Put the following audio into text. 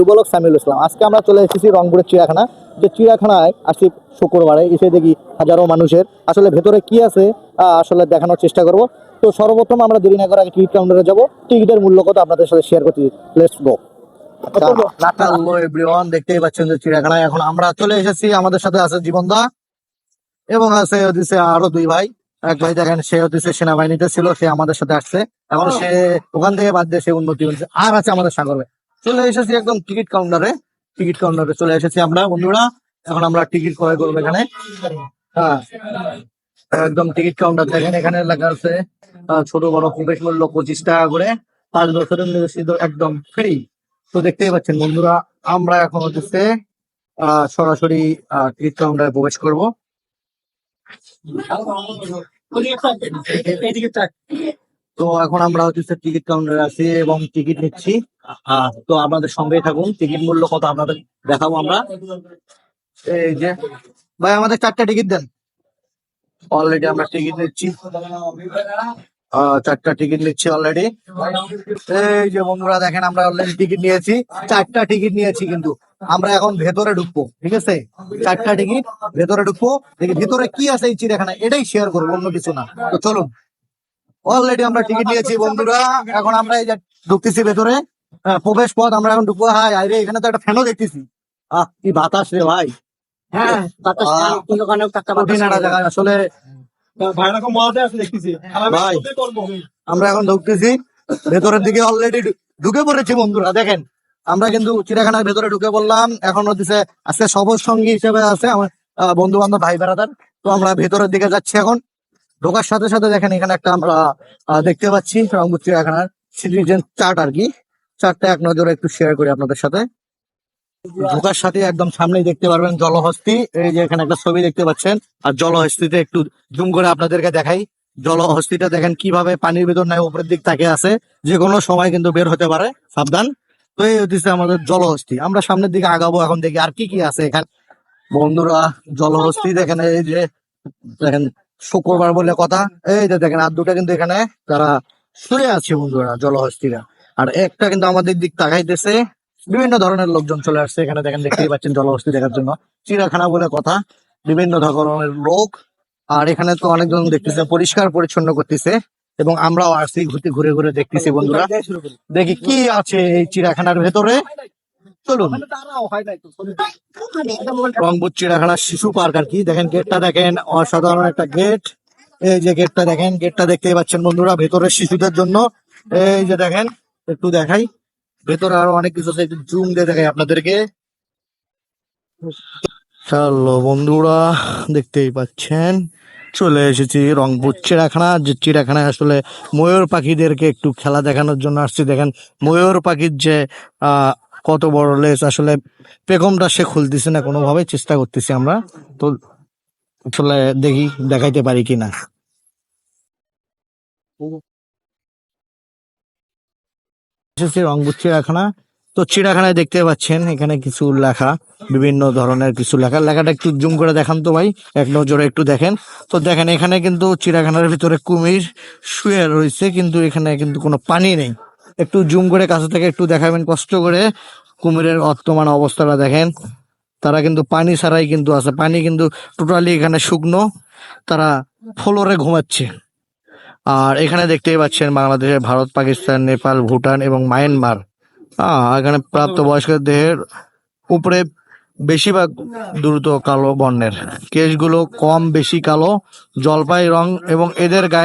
যুবলক সামিউল ইসলাম। আজকে আমরা চলে এসেছি রংপুরের চিড়িয়াখানা। যে চিড়িয়াখানায় আসি শুক্রবারে এসে দেখি হাজারো মানুষের। আসলে ভেতরে কি আছে আসলে দেখানোর চেষ্টা করব। তো সর্বপ্রথম আমরা দেরি না করে আগে টিকিট কাউন্টারে যাব। টিকিটের মূল্য কত আপনাদের সাথে শেয়ার করতে লেটস গো হ্যালো এভরিওয়ান দেখতেই পাচ্ছেন যে চিড়িয়াখানায় এখন আমরা চলে এসেছি। আমাদের সাথে আছে জীবনদা এবং আছে হচ্ছে আরও দুই ভাই। এক ভাই দেখেন সে হচ্ছে সেনাবাহিনীতে ছিল সে আমাদের সাথে আসছে। এখন সে ওখান থেকে বাদ দিয়ে সে উন্নতি হচ্ছে। আর আছে আমাদের সাগর। ভাই চলে এসেছি একদম টিকিট কাউন্টারে টিকিট কাউন্টারে চলে এসেছি আমরা, বন্ধুরা। এখন আমরা টিকিট ক্রয় করব এখানে। হ্যাঁ। একদম টিকিট কাউন্টার দেখেন, এখানে লেখা আছে ছোট, বড় প্রবেশ মূল্য পঁচিশ টাকা করে। পাঁচ বছরের একদম ফ্রি তো দেখতেই পাচ্ছেন, বন্ধুরা, আমরা এখন হচ্ছে সরাসরি টিকিট কাউন্টারে প্রবেশ করব। তো এখন আমরা হচ্ছে টিকিট কাউন্টারে আছি এবং টিকিট নিচ্ছি। তো আপনাদের সঙ্গেই থাকুন টিকিট মূল্য কত আপনাদের দেখাবো আমরা। এই যে ভাই আমাদের চারটা টিকিট দেন। অলরেডি আমরা টিকিট নিচ্ছি। চারটা টিকিট নিচ্ছি অলরেডি এই যে বন্ধুরা দেখেন আমরা অলরেডি টিকিট নিয়েছি। চারটা টিকিট নিয়েছি কিন্তু। আমরা এখন ভেতরে ঢুকবো ঠিক আছে? চারটা টিকিট ভেতরে ঢুকবো। দেখি ভেতরে কি আছে এই চিড়িয়াখানা এটাই শেয়ার করব অন্য কিছু না। তো চলুন। অলরেডি আমরা টিকিট নিয়েছি বন্ধুরা। এখন আমরা এই যে ঢুকতেছি ভেতরে। প্রবেশ পথ আমরা এখন ঢুকবো। হাই আরে এখানে তো একটা ফ্যানও দেখতেছি। আহ কি বাতাস রে ভাই। হ্যাঁ বাতাস কঠিন একটা জায়গা। আসলে ভাই। আমরা এখন ঢুকতেছি। ভেতরের দিকে অলরেডি ঢুকে পড়েছি বন্ধুরা দেখেন। আমরা কিন্তু চিড়িয়াখানার ভেতরে ঢুকে পড়লাম। এখন হচ্ছে আজকে সবুজ সঙ্গী হিসেবে আছে আমার বন্ধু বান্ধব ভাই বেড়াদার। তো আমরা ভেতরের দিকে যাচ্ছি এখন। ঢোকার সাথে সাথে দেখেন এখানে একটা আমরা দেখতে পাচ্ছি রংপুর চিড়িয়াখানার সিটিজেন চার্ট আর কি। চারটা এক নজরে একটু শেয়ার করি আপনাদের সাথে। ঢোকার সাথে একদম সামনেই দেখতে পারবেন জলহস্তি। এই যে এখানে একটা ছবি দেখতে পাচ্ছেন। আর জলহস্তিতে একটু জুম করে আপনাদেরকে দেখাই। জলহস্তিটা দেখেন কীভাবে পানির ভিতর নাই, উপরের দিক তাকে আছে। যে কোনো সময় কিন্তু বের হতে পারে, সাবধান। তো এই হচ্ছে আমাদের জলহস্তি। আমরা সামনের দিকে আগাবো এখন দেখি আর কি কি আছে এখানে। বন্ধুরা, জলহস্তি দেখেন, এই যে দেখেন, শুক্রবার বলে কথা। এই যে দেখেন, আর দুটা কিন্তু এখানে তারা শুয়ে আছে বন্ধুরা, জলহস্তিরা। আর একটা কিন্তু আমাদের দিক তাকাইতেছে, বিভিন্ন ধরনের লোকজন চলে আসছে এখানে, দেখেন দেখতেই পাচ্ছেন জলবস্তি দেখার জন্য। চিড়িয়াখানা বলে কথা, বিভিন্ন ধরনের লোক, আর এখানে তো অনেকজন দেখতেছে, পরিষ্কার পরিচ্ছন্ন করতেছে, এবং আমরাও আসছি ঘুরতে, ঘুরে ঘুরে দেখতেছি বন্ধুরা। দেখি কি আছে এই চিড়িয়াখানার ভেতরে। চলুন। রংপুর চিড়িয়াখানা শিশু পার্ক আর কি। দেখেন গেটটা দেখেন, অসাধারণ একটা গেট। এই যে গেটটা দেখেন, গেটটা দেখতেই পাচ্ছেন বন্ধুরা ভেতরে শিশুদের জন্য। এই যে দেখেন একটু দেখাই। ভেতরে আরও অনেক কিছু আছে, একটু জুম দিয়ে দেখাই আপনাদেরকে। হ্যালো বন্ধুরা, দেখতেই পাচ্ছেন? চলে এসেছি রংপুর চিড়াখানা যে চিড়াখানায় আসলে ময়ূর পাখিদেরকে একটু খেলা দেখানোর জন্য আসছি। দেখেন, ময়ূর পাখির যে কত বড় লেজ, আসলে পেগমটা সে খুলতেছে না কোনোভাবে, চেষ্টা করতেছি আমরা। তো আসলে দেখি, দেখাইতে পারি কিনা। এসেছি রংপুর চিড়াখানা। তো চিড়াখানায় দেখতে পাচ্ছেন, এখানে কিছু লেখা, বিভিন্ন ধরনের কিছু লেখা। লেখাটা একটু জুম করে দেখান তো ভাই, এক নজরে একটু দেখেন। তো দেখেন, এখানে কিন্তু চিড়াখানার ভিতরে কুমির শুয়ে রয়েছে, কিন্তু এখানে কিন্তু কোনো পানি নেই। একটু জুম করে কাছে থেকে একটু দেখাবেন, কষ্ট করে। কুমিরের বর্তমান অবস্থাটা দেখেন। তারা কিন্তু পানি ছাড়াই কিন্তু আছে। পানি কিন্তু টোটালি এখানে শুকনো। তারা ফ্লোরে ঘুমাচ্ছে। আর এখানে দেখতেই পাচ্ছেন বাংলাদেশের ভারত, পাকিস্তান, নেপাল, ভুটান এবং মায়ানমার। এখানে প্রাপ্তবয়স্কের দেহের উপরে বেশিরভাগ দ্রুত কালো বর্ণের। কেশগুলো কম, বেশি কালো, জলপাই রং এবং এদের গায়ে